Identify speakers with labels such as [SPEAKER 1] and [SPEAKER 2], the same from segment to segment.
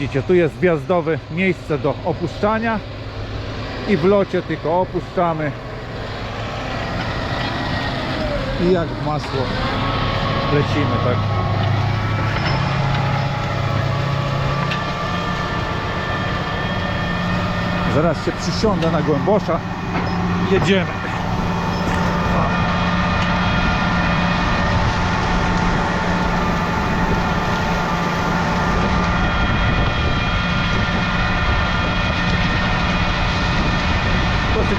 [SPEAKER 1] Widzicie, tu jest wjazdowe miejsce do opuszczania i w locie tylko opuszczamy i jak w masło lecimy, tak? Zaraz się przysiądę na głębosza. Jedziemy.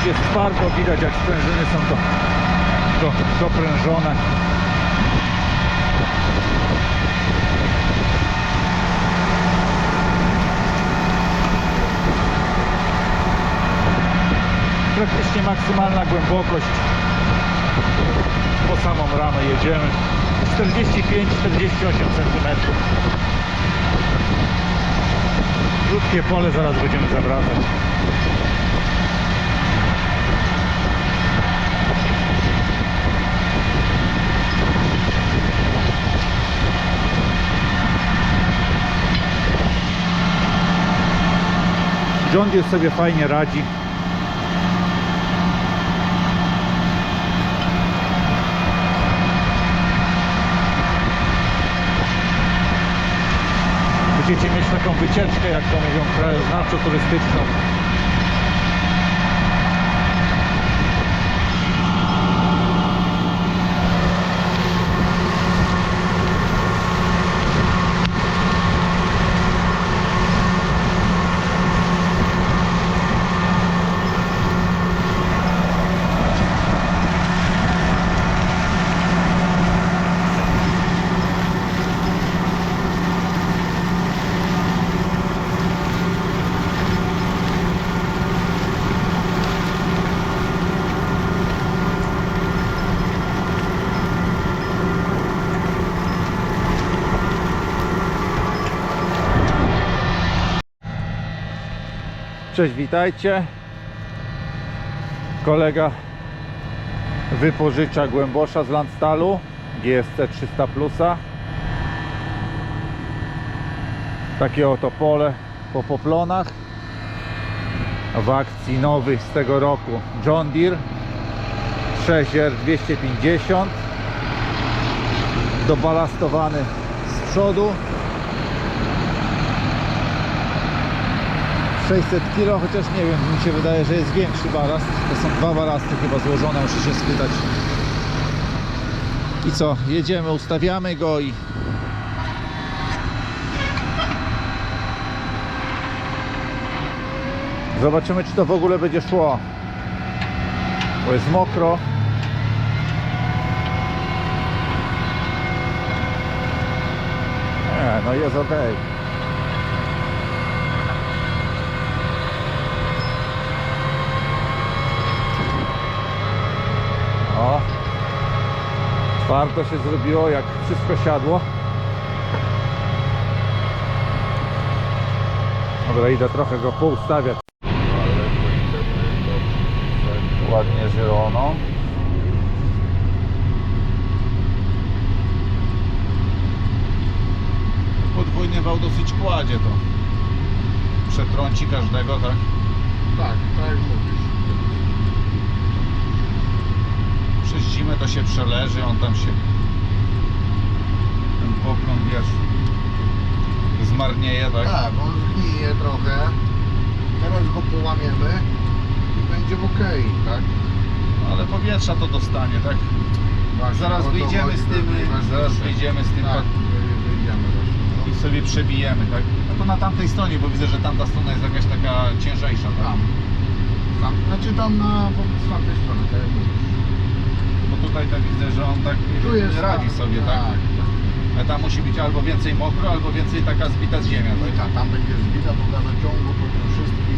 [SPEAKER 1] Dosyć jest twardo, widać jak sprężyny są to do, doprężone. Praktycznie maksymalna głębokość. Po samą ramę jedziemy. 45-48 cm. Krótkie pole zaraz będziemy zawracać. Deere sobie fajnie radzi. Będziecie mieć taką wycieczkę, jak to mówią, krajoznawczo-turystyczną. Cześć, witajcie. Kolega wypożycza głębosza z Landstalu GSC 300 Plusa. Takie oto pole po poplonach. W akcji nowy z tego roku John Deere 6R 250 dobalastowany z przodu 600 kg, chociaż nie wiem, mi się wydaje, że jest większy balast. To są dwa balasty chyba złożone, muszę się spytać. I co, jedziemy, ustawiamy go i... Zobaczymy, czy to w ogóle będzie szło. Bo jest mokro. Nie, no jest ok. O, twardo się zrobiło, jak wszystko siadło. Dobra, idę trochę go poustawiać. Ładnie zielono. Podwójny wał dosyć kładzie to. Przetrąci każdego? Tak,
[SPEAKER 2] tak jak mówisz.
[SPEAKER 1] Przez zimę to się przeleży, on tam się ten poklon, wiesz, zmarnieje, tak?
[SPEAKER 2] Tak, on zgnije trochę. Teraz go połamiemy i będzie ok, tak?
[SPEAKER 1] Ale powietrza to dostanie, tak?
[SPEAKER 2] Właśnie,
[SPEAKER 1] Zaraz
[SPEAKER 2] o to
[SPEAKER 1] wyjdziemy
[SPEAKER 2] chodzi,
[SPEAKER 1] z
[SPEAKER 2] to
[SPEAKER 1] tym,
[SPEAKER 2] najważniejsze.
[SPEAKER 1] zaraz wyjdziemy z tym
[SPEAKER 2] Tak,
[SPEAKER 1] tak,
[SPEAKER 2] wy- wyjdziemy właśnie.
[SPEAKER 1] i sobie przebijemy, tak? No to na tamtej stronie, bo widzę, że tamta strona jest jakaś taka ciężejsza, tak?
[SPEAKER 2] Tam. Tam, znaczy tam na, po, z tamtej strony, tak jak mówisz.
[SPEAKER 1] Tutaj tak widzę, że on tak
[SPEAKER 2] Tu jest
[SPEAKER 1] radzi
[SPEAKER 2] tak,
[SPEAKER 1] sobie, tak?
[SPEAKER 2] tak.
[SPEAKER 1] A tam musi być albo więcej mokro, albo więcej taka zbita z ziemią,
[SPEAKER 2] No i
[SPEAKER 1] tak?
[SPEAKER 2] ta, tam będzie zbita po gazociągu, po tym wszystkim.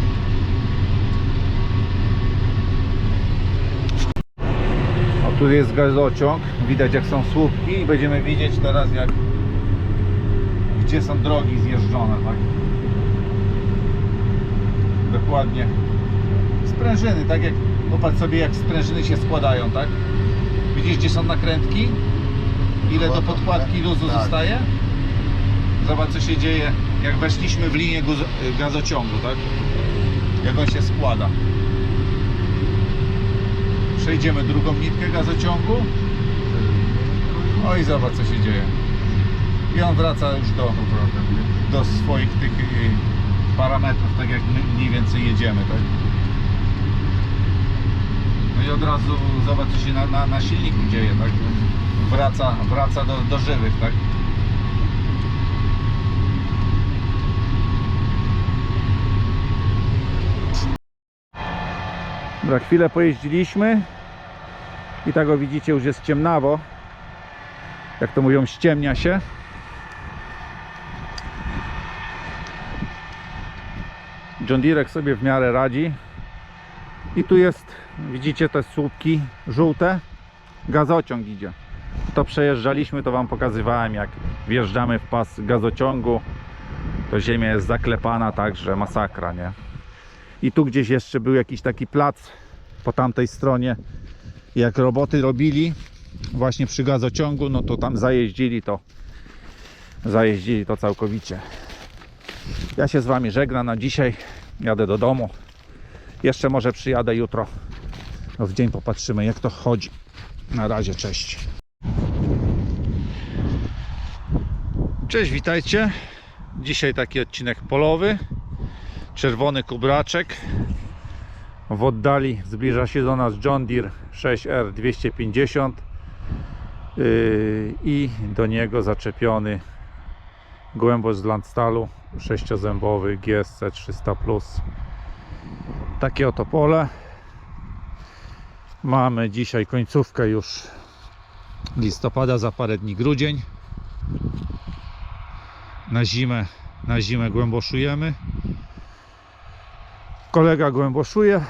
[SPEAKER 1] O, tu jest gazociąg, widać jak są słupki i będziemy widzieć teraz jak gdzie są drogi zjeżdżone, tak? Dokładnie. Sprężyny, tak jak popatrz sobie jak sprężyny się składają, tak? Widzisz gdzie są nakrętki? Ile do podkładki luzu
[SPEAKER 2] Tak.
[SPEAKER 1] zostaje? Zobacz co się dzieje, jak weszliśmy w linię gazociągu, tak? Jak on się składa. Przejdziemy drugą nitkę gazociągu. O i zobacz co się dzieje. I on wraca już do, do swoich tych y, parametrów, tak jak mniej więcej jedziemy, tak? Od razu zobacz co się na, na, na silniku dzieje, tak? Wraca, wraca do, do żywych, tak? Dobra, chwilę pojeździliśmy i tak o widzicie już jest ciemnawo. Jak to mówią, ściemnia się. John Deere sobie w miarę radzi. I tu jest, widzicie te słupki żółte. Gazociąg idzie. To przejeżdżaliśmy, to Wam pokazywałem jak wjeżdżamy w pas gazociągu. To ziemia jest zaklepana tak, że masakra, nie? I tu gdzieś jeszcze był jakiś taki plac po tamtej stronie. Jak roboty robili właśnie przy gazociągu, no to tam zajeździli to. Zajeździli to całkowicie. Ja się z Wami żegnam na dzisiaj. Jadę do domu. Jeszcze może przyjadę jutro. No w dzień popatrzymy jak to chodzi. Na razie, cześć. Cześć, witajcie. Dzisiaj taki odcinek polowy. Czerwony kubraczek. W oddali zbliża się do nas John Deere 6R 250 yy, i do niego zaczepiony głębość z Landstalu 6-zębowy GSC 300 takie oto pole mamy dzisiaj końcówkę już listopada za parę dni grudzień. Na zimę na zimę głęboszujemy. Kolega głęboszuje.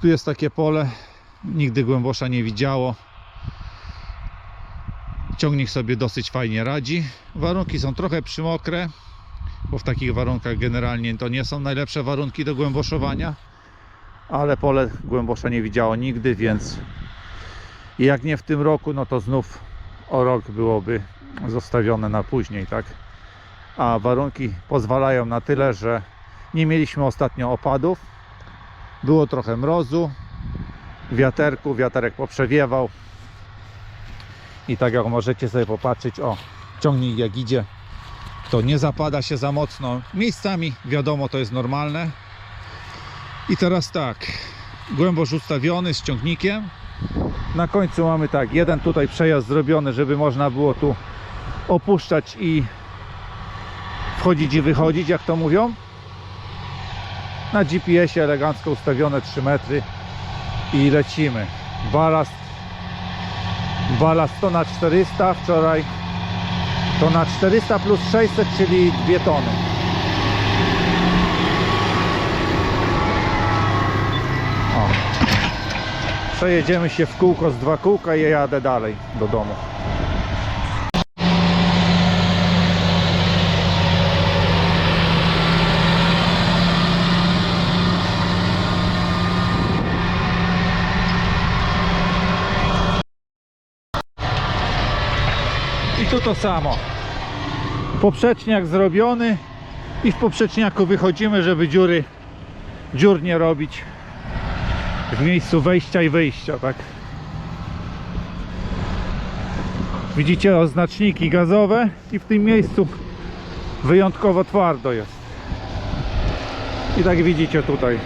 [SPEAKER 1] Tu jest takie pole. Nigdy głębosza nie widziało. Ciągnik sobie dosyć fajnie radzi. Warunki są trochę przymokre bo w takich warunkach generalnie to nie są najlepsze warunki do głęboszowania ale pole głębosza nie widziało nigdy więc jak nie w tym roku no to znów o rok byłoby zostawione na później tak a warunki pozwalają na tyle, że nie mieliśmy ostatnio opadów. Było trochę mrozu, wiaterku, wiaterek poprzewiewał. I tak jak możecie sobie popatrzeć, o, ciągnik jak idzie, to nie zapada się za mocno. Miejscami, wiadomo, to jest normalne. I teraz tak, głębosz ustawiony z ciągnikiem. Na końcu mamy tak, jeden tutaj przejazd zrobiony, żeby można było tu opuszczać i wchodzić i wychodzić, jak to mówią. Na GPS-ie elegancko ustawione 3 metry i lecimy. Balast balast to na 400, wczoraj to na 400 plus 600, czyli 2 tony. Przejedziemy się w kółko z dwa kółka i jadę dalej do domu. I tu to samo. Poprzeczniak zrobiony i w poprzeczniaku wychodzimy, żeby dziury dziur nie robić w miejscu wejścia i wyjścia, tak? Widzicie oznaczniki gazowe i w tym miejscu wyjątkowo twardo jest. I tak widzicie tutaj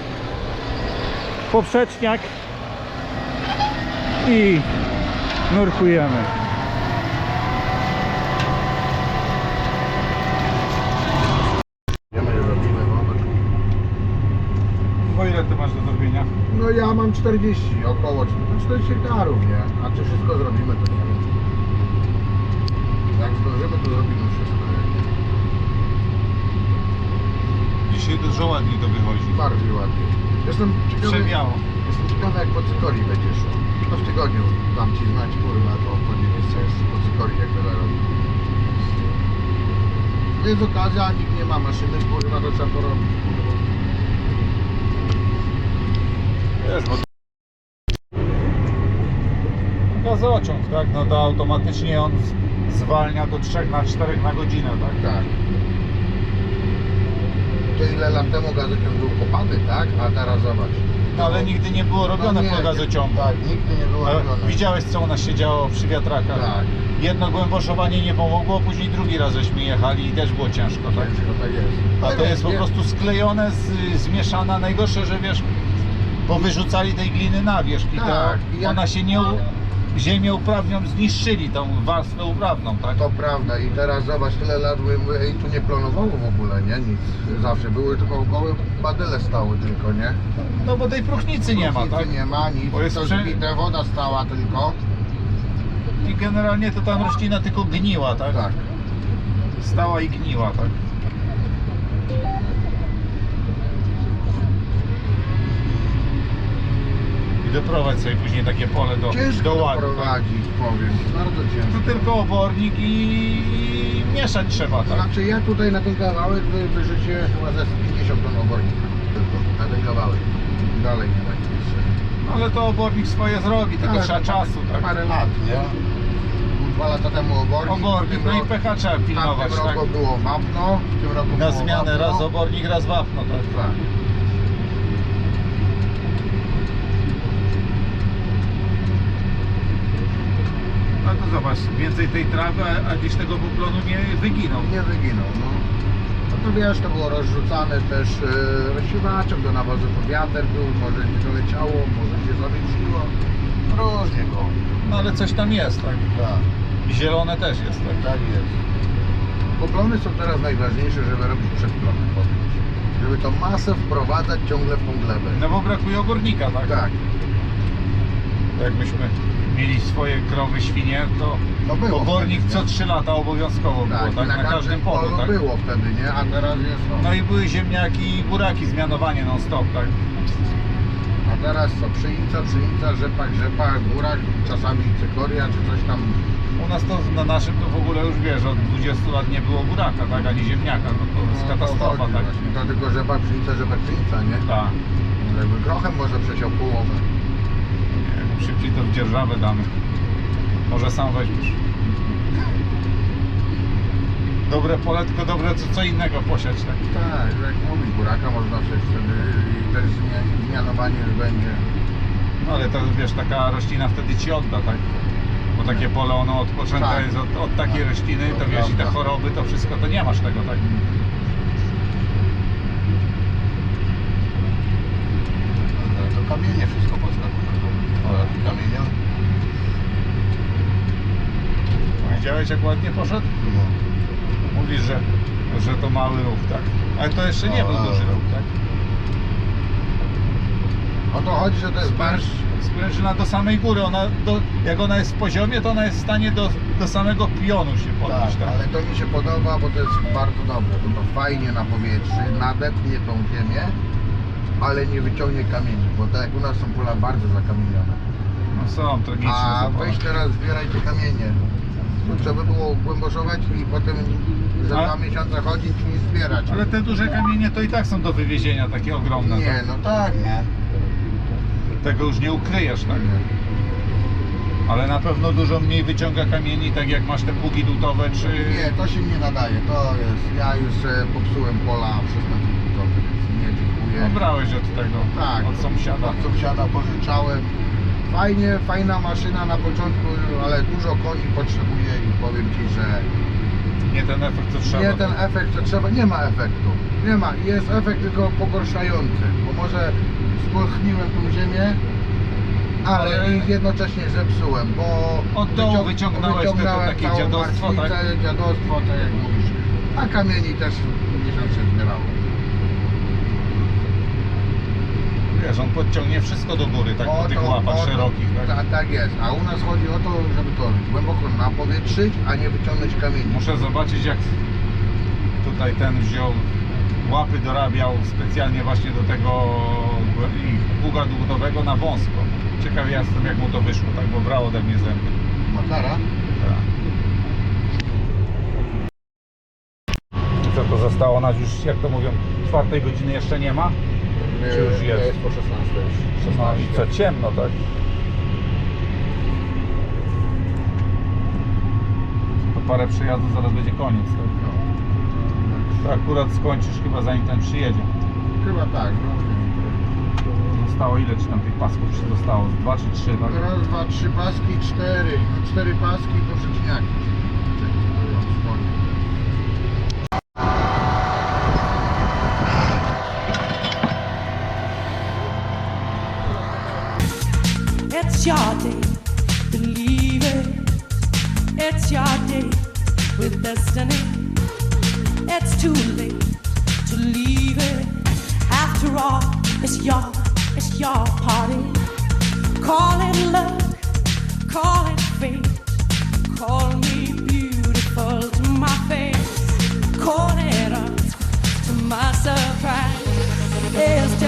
[SPEAKER 1] poprzeczniak i nurkujemy.
[SPEAKER 2] Wiemy, że robimy mamy.
[SPEAKER 1] Bo ile ty masz do zrobienia?
[SPEAKER 2] No ja mam 40, około 40 hektarów, nie? A czy wszystko zrobimy, to nie wiem. Jak zdążymy, to zrobimy wszystko.
[SPEAKER 1] Dzisiaj dużo ładniej to wychodzi.
[SPEAKER 2] Bardziej ładnie. Jestem ciekawy, jestem ciekawy jak po cykoli będzie szło. To w tygodniu dam Ci znać, kurwa, to po miejsce jest po cykoli, jak tyle robi. Jest okazja, nikt nie ma maszyny, kurwa, to trzeba porobić, kurwa.
[SPEAKER 1] Jest, bo... Gazociąg, tak? No to automatycznie on zwalnia do 3 na 4 na godzinę, tak?
[SPEAKER 2] Tak. To ile lat temu gazociąg był kopany, tak? A teraz zobacz.
[SPEAKER 1] No, ale nigdy nie było robione
[SPEAKER 2] No
[SPEAKER 1] po gazociągu.
[SPEAKER 2] Tak, nigdy nie było robione.
[SPEAKER 1] Widziałeś co u nas się działo przy wiatrakach?
[SPEAKER 2] Tak.
[SPEAKER 1] Jedno głęboszowanie nie pomogło, później drugi raz żeśmy jechali i też było ciężko, tak?
[SPEAKER 2] Ciężko tak jest.
[SPEAKER 1] A to jest po prostu sklejone, z, zmieszane. Najgorsze, że wiesz, powyrzucali tej gliny na wierzch i
[SPEAKER 2] Tak,
[SPEAKER 1] to
[SPEAKER 2] jak-
[SPEAKER 1] ona się nie... u- Ziemię uprawnią zniszczyli, tą warstwę uprawną, tak?
[SPEAKER 2] To prawda i teraz zobacz, tyle lat mówię, ej, tu nie planowało w ogóle, nie? Nic. Zawsze były tylko gołe badyle stały tylko, nie?
[SPEAKER 1] No bo tej próchnicy nie ma, tak?
[SPEAKER 2] nie ma, nic.
[SPEAKER 1] Bo jest
[SPEAKER 2] to
[SPEAKER 1] sprzę-
[SPEAKER 2] zbite, woda stała tylko.
[SPEAKER 1] I generalnie to tam roślina tylko gniła, tak?
[SPEAKER 2] Tak.
[SPEAKER 1] Stała i gniła, tak? I doprowadź sobie później takie pole do,
[SPEAKER 2] Ciężko
[SPEAKER 1] do ładu. Tak?
[SPEAKER 2] prowadzić, powiem bardzo ciężko.
[SPEAKER 1] To tylko obornik i mieszać trzeba, tak?
[SPEAKER 2] Znaczy ja tutaj na ten kawałek wy, wyrzuciłem chyba ze 50 ton obornika. Tylko na ten kawałek. Dalej nie tak jeszcze.
[SPEAKER 1] Ale to obornik swoje zrobi, tylko
[SPEAKER 2] Ale
[SPEAKER 1] trzeba
[SPEAKER 2] to
[SPEAKER 1] czasu, tak?
[SPEAKER 2] Parę lat, nie? Dwa lata temu obornik.
[SPEAKER 1] Obornik,
[SPEAKER 2] tym
[SPEAKER 1] no i
[SPEAKER 2] roku-
[SPEAKER 1] pH trzeba
[SPEAKER 2] W
[SPEAKER 1] pilnować,
[SPEAKER 2] tamtym
[SPEAKER 1] tak?
[SPEAKER 2] roku było wapno, w tym roku
[SPEAKER 1] Na
[SPEAKER 2] było
[SPEAKER 1] zmianę
[SPEAKER 2] wapno.
[SPEAKER 1] raz obornik, raz wapno, tak?
[SPEAKER 2] Tak.
[SPEAKER 1] No zobacz, więcej tej trawy, a- a gdzieś tego bublonu nie wyginął.
[SPEAKER 2] Nie wyginął, no. No to wiesz, to było rozrzucane też e, rozsiewaciem do nawozu, to wiatr był, może nie doleciało, może się zawiesiło. Różnie było.
[SPEAKER 1] No ale coś tam jest, tak?
[SPEAKER 2] Tak,
[SPEAKER 1] I zielone też jest, tak?
[SPEAKER 2] tak jest. Bo plony są teraz najważniejsze, żeby robić przedplony. Żeby tą masę wprowadzać ciągle w tą glebę.
[SPEAKER 1] No bo brakuje ogórnika, tak?
[SPEAKER 2] Tak,
[SPEAKER 1] Jakbyśmy mieli swoje krowy, świnie, to
[SPEAKER 2] to było. wtedy,
[SPEAKER 1] co
[SPEAKER 2] nie?
[SPEAKER 1] 3 lata obowiązkowo było,
[SPEAKER 2] tak,
[SPEAKER 1] tak?
[SPEAKER 2] i
[SPEAKER 1] Na, każdym polu, tak?
[SPEAKER 2] było wtedy, nie? A teraz jest no.
[SPEAKER 1] No i były ziemniaki i buraki, zmianowanie non stop, tak?
[SPEAKER 2] A teraz co? Pszenica, pszenica, rzepak, rzepak, górak, czasami cykoria czy coś tam.
[SPEAKER 1] U nas to na naszym to w ogóle już wiesz, od 20 lat nie było buraka, tak? Ani ziemniaka, no to jest
[SPEAKER 2] No,
[SPEAKER 1] katastrofa,
[SPEAKER 2] chodzi
[SPEAKER 1] tak?
[SPEAKER 2] właśnie. To tylko rzepak, pszenica, rzepak, pszenica, nie?
[SPEAKER 1] Tak.
[SPEAKER 2] Jakby grochem może przesiał połowę.
[SPEAKER 1] Szybciej to w dzierżawę damy. Może sam weźmiesz. Dobre pole, tylko dobre co, co innego posiać, tak?
[SPEAKER 2] Tak, jak mówisz, buraka można przejść wtedy i też zmian- zmianowanie już będzie.
[SPEAKER 1] No ale to wiesz, taka roślina wtedy ci odda, tak? Bo takie pole ono odpoczęte
[SPEAKER 2] Tak.
[SPEAKER 1] jest od, od takiej
[SPEAKER 2] Tak.
[SPEAKER 1] rośliny, to
[SPEAKER 2] To
[SPEAKER 1] wiesz, i te
[SPEAKER 2] prawda.
[SPEAKER 1] choroby, to wszystko, to nie masz tego, tak?
[SPEAKER 2] No, to kamienie wszystko. Jaki kamienia?
[SPEAKER 1] Widziałeś jak ładnie poszedł?
[SPEAKER 2] No.
[SPEAKER 1] Mówisz, że, że to mały ruch, tak? Ale to jeszcze nie
[SPEAKER 2] O,
[SPEAKER 1] był
[SPEAKER 2] ale-
[SPEAKER 1] duży ruch, tak?
[SPEAKER 2] O to chodzi, że to jest
[SPEAKER 1] Spręż, sprężyna do samej góry, ona do, jak ona jest w poziomie, to ona jest w stanie do, do samego pionu się
[SPEAKER 2] Tak,
[SPEAKER 1] podnieść, tak?
[SPEAKER 2] ale to mi się podoba, bo to jest bardzo dobre, bo to fajnie na powietrzu, nadepnie tą ziemię, ale nie wyciągnie kamieni, bo tak jak u nas są pola bardzo zakamienione.
[SPEAKER 1] Są, to nie
[SPEAKER 2] A weź teraz zbieraj te kamienie. To trzeba by było głęboszować i potem za
[SPEAKER 1] Ale-
[SPEAKER 2] dwa miesiące chodzić i zbierać.
[SPEAKER 1] Ale te duże kamienie to i tak są do wywiezienia, takie ogromne.
[SPEAKER 2] Nie,
[SPEAKER 1] tak?
[SPEAKER 2] no tak, nie.
[SPEAKER 1] Tego już nie ukryjesz, tak? Ale na pewno dużo mniej wyciąga kamieni, tak jak masz te pługi lutowe, czy...
[SPEAKER 2] Nie, to się nie nadaje. To jest. Ja już e, popsułem pola przystępem więc nie dziękuję.
[SPEAKER 1] No brałeś od tego,
[SPEAKER 2] Tak,
[SPEAKER 1] od sąsiada.
[SPEAKER 2] Od sąsiada pożyczałem. Fajnie, fajna maszyna na początku, ale dużo koni potrzebuje i powiem Ci, że
[SPEAKER 1] Nie ten efekt, co trzeba.
[SPEAKER 2] nie ten efekt, co trzeba, nie ma efektu. Nie ma, jest efekt tylko pogorszający, bo może spolchniłem tą ziemię, ale
[SPEAKER 1] Ale-
[SPEAKER 2] i jednocześnie zepsułem, bo
[SPEAKER 1] Od dołu
[SPEAKER 2] wycią-
[SPEAKER 1] wyciągnąłeś
[SPEAKER 2] wyciągnąłem
[SPEAKER 1] takie dziadostwo,
[SPEAKER 2] martwicę,
[SPEAKER 1] tak?
[SPEAKER 2] dziadostwo, tak jak mówisz, a kamieni też miesiąc się zbierało.
[SPEAKER 1] Wiesz, on podciągnie wszystko do góry, tak
[SPEAKER 2] O
[SPEAKER 1] tych
[SPEAKER 2] to-
[SPEAKER 1] łapach
[SPEAKER 2] o to-
[SPEAKER 1] szerokich, tak?
[SPEAKER 2] Tak, tak jest, a u nas chodzi o to, żeby to głęboko napowietrzyć, a nie wyciągnąć kamieni.
[SPEAKER 1] Muszę zobaczyć jak tutaj ten wziął łapy dorabiał specjalnie właśnie do tego pługa długotowego na wąsko. Ciekaw jestem jak mu to wyszło, tak, bo brał ode mnie zęby.
[SPEAKER 2] Makara?
[SPEAKER 1] Co to zostało nas już, jak to mówią, czwartej godziny jeszcze nie ma? Czy już jest?
[SPEAKER 2] jest po 16 już.
[SPEAKER 1] No
[SPEAKER 2] 16.
[SPEAKER 1] i co, ciemno, tak? To parę przejazdów, zaraz będzie koniec. Tak? To akurat skończysz chyba zanim ten przyjedzie.
[SPEAKER 2] Chyba tak, no.
[SPEAKER 1] Zostało ile ci tam tych pasków się zostało? Z Dwa czy trzy, tak?
[SPEAKER 2] Raz, dwa, trzy paski, cztery. No, cztery paski i poprzeczniaki.
[SPEAKER 3] too late to leave it. After all, it's your, it's your party. Call it love, call it fate. Call me beautiful to my face. Call it up to my surprise. It's